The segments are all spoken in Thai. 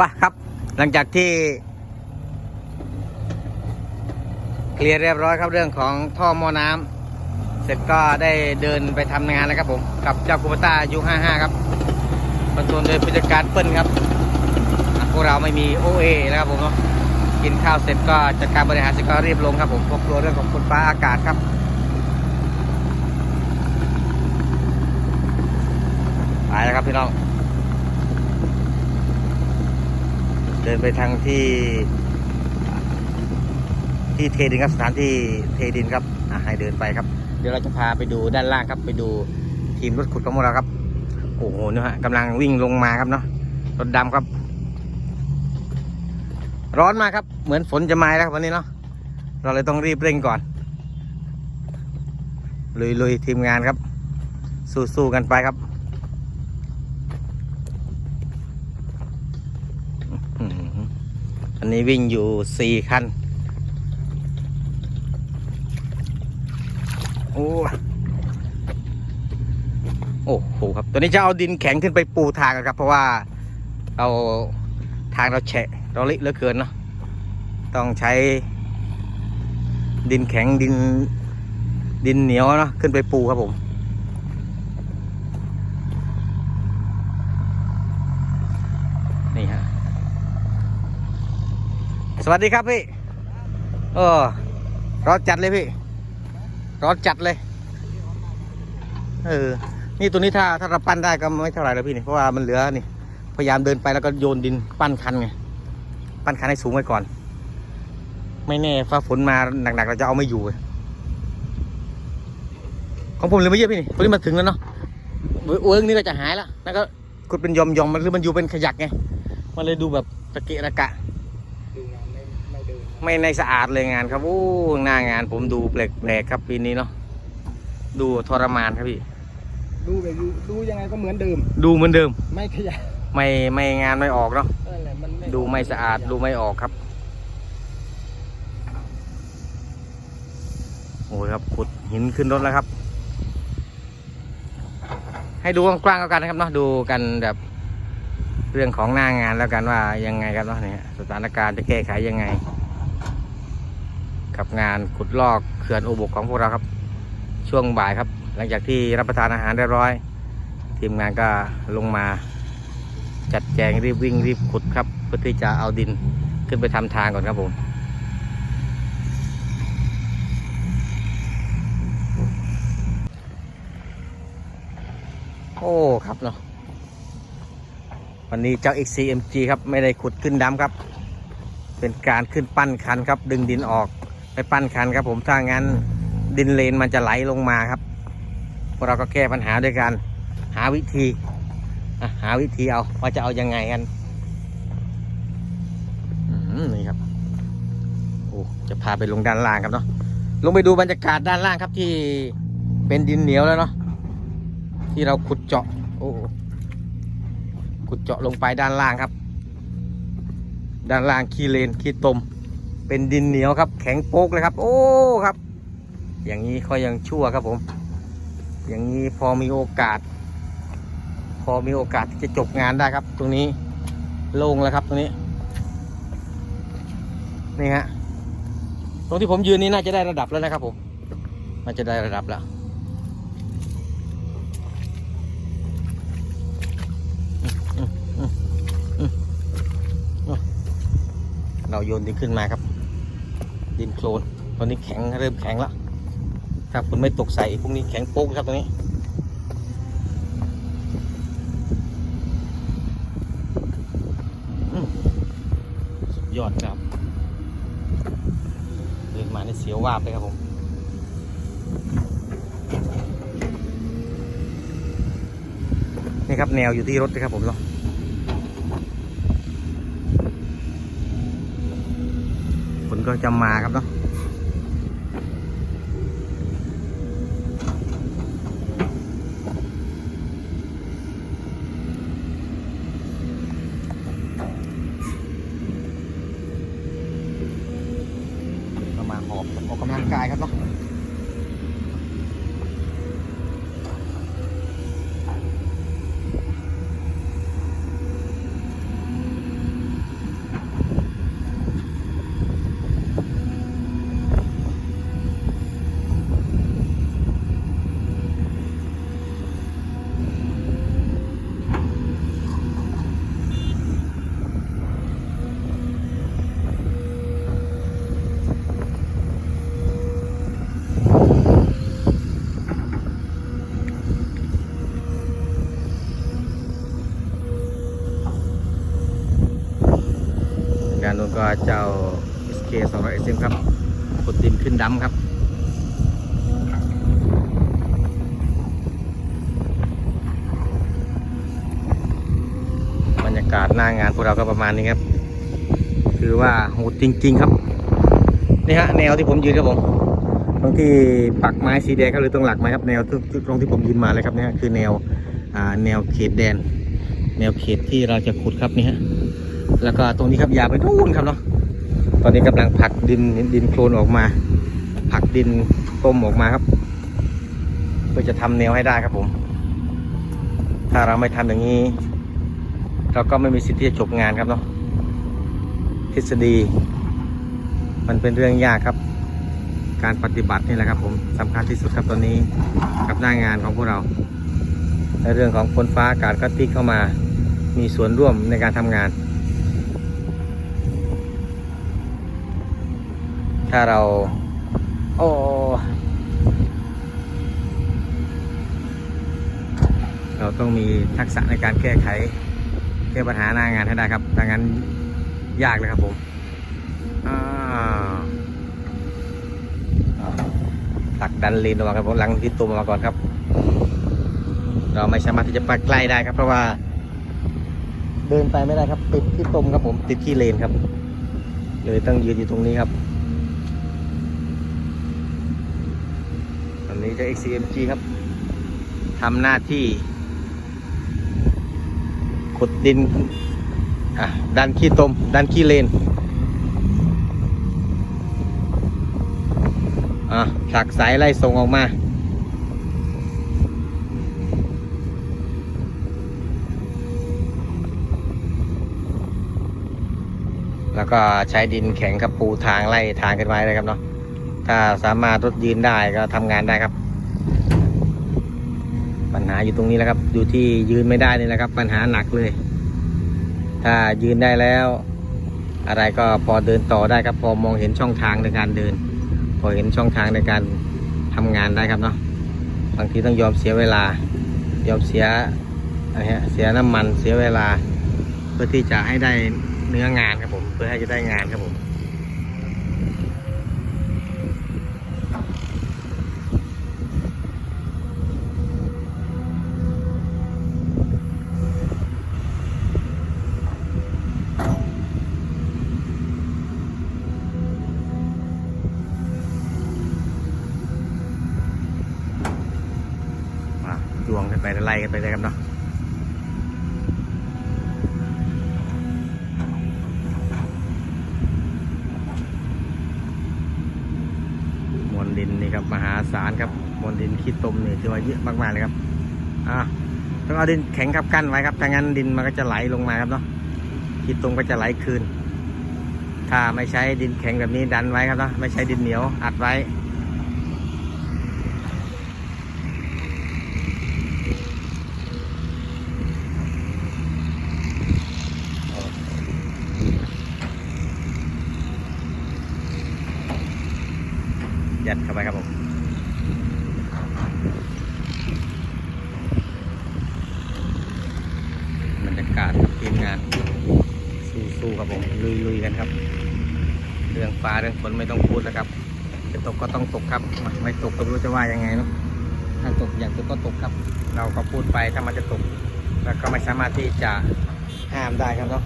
ปะครับ หลังจากที่ เคลียร์เรียบร้อยครับเรื่องของท่อมอน้ำเสร็จก็ได้เดินไปทำงานแล้วครับผม กับเจ้าคูปต้ายุ55 ครับบรรทุนโดยผู้จัดการเปิ้ลครับพวกเราไม่มีโอเอแล้วครับผมเนาะกินข้าวเสร็จก็จัดการบริหารเสร็จก็รีบลงครับผมพราะกลัวเรื่องของฝนฟ้าอากาศครับไปแล้วครับพี่น้อง เดินไปทางที่ ที่เทดินครับสถานที่เทดินครับอะให้เดินไปครับ เดี๋ยวเราจะพาไปดูด้านล่างครับ ไปดูทีมรถขุดของพวกเราครับ โอ้โหเนี่ยฮะกำลังวิ่งลงมาครับเนาะรถดำครับ ร้อนมากครับ เหมือนฝนจะมาแล้วครับวันนี้เนาะเราเลยต้องรีบเร่งก่อนลุยๆทีมงานครับ สู้ๆกันไปครับ อื้อหือ อันนี้วิ่งอยู่สี่คัน โอ้โอ้โหครับ ตัวนี้จะเอาดินแข็งขึ้นไปปูทางกันครับ เพราะว่าเราทางเราแฉะเราเละเหลือเกินเนาะ ต้องใช้ ดินแข็งดินดินเหนียวเนาะขึ้นไปปูครับผม นี่ฮะ สวัสดีครับพี่เออร้อนจัดเลยพี่ ร้อนจัดเลย เออ นี่ตัวนี้ถ้าถ้าเราปั้นได้ก็ไม่เท่าไหร่แล้วพี่นี่ เพราะว่ามันเหลือนี่ พยายามเดินไปแล้วก็โยนดินปั้นคันไง ปั้นคันให้สูงไว้ก่อน ไม่แน่ฟ้าฝนมาหนักๆเราจะเอาไม่อยู่เลยของผมเหลือไม่เยอะพี่นี่ตัวนี้มาถึงแล้วเนาะเวิร์กนี่ก็จะหายแล้วแล้วก็ขุดเป็นยอมๆมันหรือมันอยู่เป็นขยักไง มันเลยดูแบบตะเกะระกะ ไม่เดินไม่ในสะอาดเลยงานครับโอ้หน้างานผมดูแปลกๆครับปีนี้เนาะดูทรมานครับพี่ ดูแบบดูดูยังไงก็เหมือนเดิม ดูเหมือนเดิม ไม่ขยับไม่ไม่งานไม่ออกเนาะนั่นแหละมันดูไม่สะอาดดูไม่ออกครับโอ้ยครับขุดหินขึ้นรถแล้วครับ ให้ดูกว้างๆแล้วกันนะครับเนาะดูกันแบบเรื่องของหน้างานแล้วกันว่ายังไงครับเนาะเนี่ยสถานการณ์จะแก้ไขยังไง กับงานขุดลอกเขื่อนอุบกของพวกเราครับ ช่วงบ่ายครับ หลังจากที่รับประทานอาหารเรียบร้อย ทีมงานก็ลงมา จัดแจงรีบวิ่งรีบขุดครับเพื่อที่จะเอาดินขึ้นไปทำทางก่อนครับผมโอ้ครับเนาะวันนี้เจ้า XCMG ครับ ไม่ได้ขุดขึ้นดำครับ เป็นการขึ้นปั้นคันครับ ดึงดินออก ไปปั้นคันครับผมถ้างั้นดินเลนมันจะไหลลงมาครับพวกเราก็แก้ปัญหาด้วยการหาวิธีหาวิธีเอาว่าจะเอายังไงกันนี่ครับโอ้จะพาไปลงด้านล่างครับเนาะลงไปดูบรรยากาศด้านล่างครับที่เป็นดินเหนียวแล้วเนาะที่เราขุดเจาะ โอ้ขุดเจาะลงไปด้านล่างครับ ด้านล่างขี้เลนขี้ตม เป็นดินเหนียวครับ แข็งโป๊กเลยครับ โอ้ครับ อย่างนี้เขายังชั่วครับผม อย่างนี้พอมีโอกาส พอมีโอกาสที่จะจบงานได้ครับ ตรงนี้โล่งแล้วครับตรงนี้ นี่ฮะตรงที่ผมยืนนี้น่าจะได้ระดับแล้วนะครับผมน่าจะได้ระดับแล้วเราโยนดินขึ้นมาครับ ดินโคลนตอนนี้แข็งเริ่มแข็งแล้วถ้าคุณไม่ตกใส่พวกนี้แข็งโป๊กครับตรงนี้สุดยอดครับเดินมาในเสียววาบเลยครับผม นี่ครับแนวอยู่ที่รถนะครับผมเนาะ ฝน ก็จะมาครับเนาะก็มาหอบออกกำลังกายครับเนาะ ก็เจ้า SK 200 SM ครับขุดดินขึ้นดำครับบรรยากาศหน้างานพวกเราก็ประมาณนี้ครับ คือว่าโหดจริง ๆ ครับนี่ฮะแนวที่ผมยืนครับผมตรงที่ปักไม้สีแดงครับหรือตรงหลักไม้ครับแนวตรงที่ผมยืนมาเลยครับเนี่ยคือแนวแนวเขตแดน แนวเขตที่เราจะขุดครับนี่ฮะ แล้วก็ตรงนี้ครับยาวไปนู่นครับเนาะตอนนี้กำลังผลักดินดินโคลนออกมาผลักดินต้มออกมาครับ เพื่อจะทำแนวให้ได้ครับผม ถ้าเราไม่ทำอย่างนี้ เราก็ไม่มีสิทธิ์ที่จะจบงานครับเนาะทฤษฎี มันเป็นเรื่องยากครับ การปฏิบัตินี่แหละครับ ผมสำคัญที่สุดครับตอนนี้กับหน้างานของพวกเราในเรื่องของฝนฟ้าอากาศก็ติ๊กเข้ามามีส่วนร่วมในการทำงาน ถ้าเรา โอ้เราต้องมีทักษะในการแก้ไขแก้ปัญหาหน้างานให้ได้ครับดังนั้นยากเลยครับผมตักดันเลนออกมาครับผมหลังที่ตุ่มออกมาก่อนครับ เราไม่สามารถที่จะไปใกล้ได้ครับ เพราะว่า เดินไปไม่ได้ครับ ติดที่ตมครับผม ติดที่เลนครับเลยต้องยืนอยู่ตรงนี้ครับตอ นี้จะ XCMG ครับทำหน้าที่ ขุดดินอะดันขี้ตม ดันขี้เลนอะผลักสายไล่ส่งออกมา แล้วก็ใช้ดินแข็งกับปูทางไล่ทางขึ้นไว้เลยครับเนาะ ถ้าสามารถรถยืนได้ก็ทำงานได้ครับ ปัญหาอยู่ตรงนี้แหละครับ อยู่ที่ยืนไม่ได้นี่แหละครับ ปัญหาหนักเลย ถ้ายืนได้แล้ว อะไรก็พอเดินต่อได้ครับพอมองเห็นช่องทางในการเดิน พอเห็นช่องทางในการทำงานได้ครับเนาะบางทีต้องยอมเสียเวลา ยอมเสียอะไรฮะเสียน้ำมันเสียเวลา เพื่อที่จะให้ได้เนื้องานครับผม เพื่อให้จะได้งานครับผม อะจวงกัน ไล่กันไปเลยครับเนาะมวลดินนี่ครับมหาศาลครับมวลดินขี้ตมนี่ถือว่าเยอะมากๆเลยครับอะต้องเอาดินแข็งครับกั้นไว้ครับถ้างั้นดินมันก็จะไหลลงมาครับเนาะขี้ตมก็จะไหลคืน ถ้าไม่ใช้ดินแข็งแบบนี้ดันไว้ครับเนาะไม่ใช้ดินเหนียวอัดไว้ ยั ดเข้าไปครับผมบรรยากาศทีมงาน สู้ๆครับผมลุยๆกันครับ เรื่องฟ้าเรื่องฝนไม่ต้องพูดแล้วครับจะตกก็ต้องตกครับไม่ตกก็ไม่รู้จะว่ายังไงเนาะถ้าตกอยากตกก็ตกครับ เราก็พูดไปถ้ามันจะตกแล้วก็ไม่สามารถที่จะห้ามได้ครับเนาะ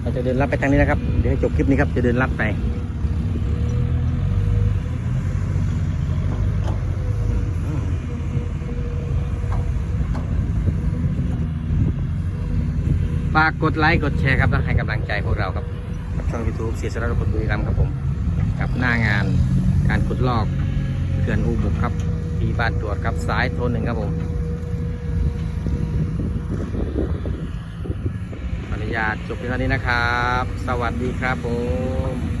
เราจะเดินลัดไปทางนี้นะครับ เดี๋ยวให้จบคลิปนี้ครับ จะเดินลัดไป ฝากกดไลค์กดแชร์ครับแล้วให้กำลังใจพวกเราครับกับช่องยูทูบเสียสละรถบุรีรัมย์ครับผม กับหน้างานการขุดลอกเขื่อนอุบุกครับที่บ้านตรวจครับซ้ายโทนหนึ่งครับผมขออนุญาตจบเพียงเท่านี้นะครับ สวัสดีครับผม